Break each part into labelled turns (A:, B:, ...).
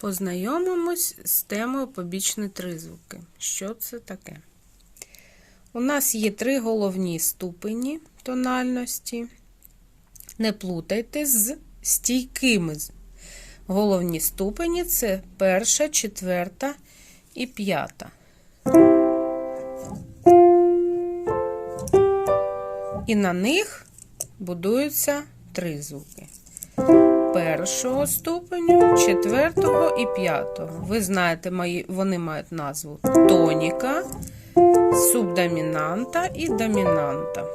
A: Познайомимось з темою побічні тризвуки. Що це таке? У нас є три головні ступені тональності. Не плутайте з стійкими. Головні ступені це перша, четверта і п'ята. І на них будуються три звуки. Першого ступеню, четвертого і п'ятого. Ви знаєте, мої, вони мають назву тоніка, субдомінанта і домінанта.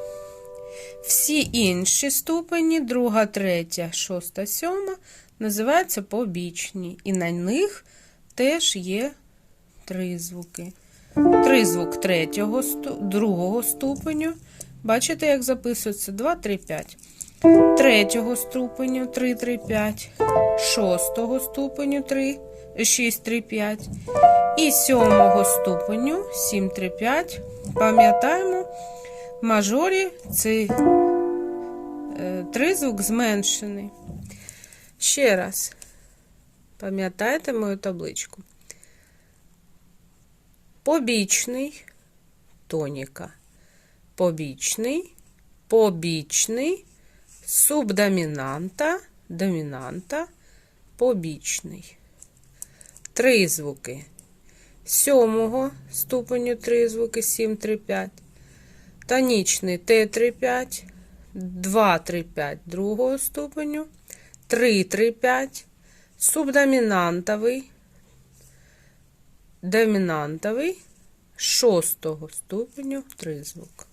A: Всі інші ступені, друга, третя, шоста, сьома, називаються побічні. І на них теж є три звуки. Тризвук третього, другого ступеню. Бачите, як записується? 2, 3, 5. Третього ступеню 3, 3, 5. Шостого ступеню 3, 6, 3, 5. І сьомого ступеню 7, 3, 5. Пам'ятаємо, в мажорі цей тризвук зменшений. Ще раз. Пам'ятаєте мою табличку? Побічний тоніка. Побічний, побічний, субдомінанта, домінанта, побічний. Три звуки. Сьомого ступеню три звуки 7, 3, 5. Тонічний Т 3, 5. 2, 3, 5 другого ступеню. 3, 3, 5. Субдомінантовий. Домінантовий. Шостого ступеню тризвук.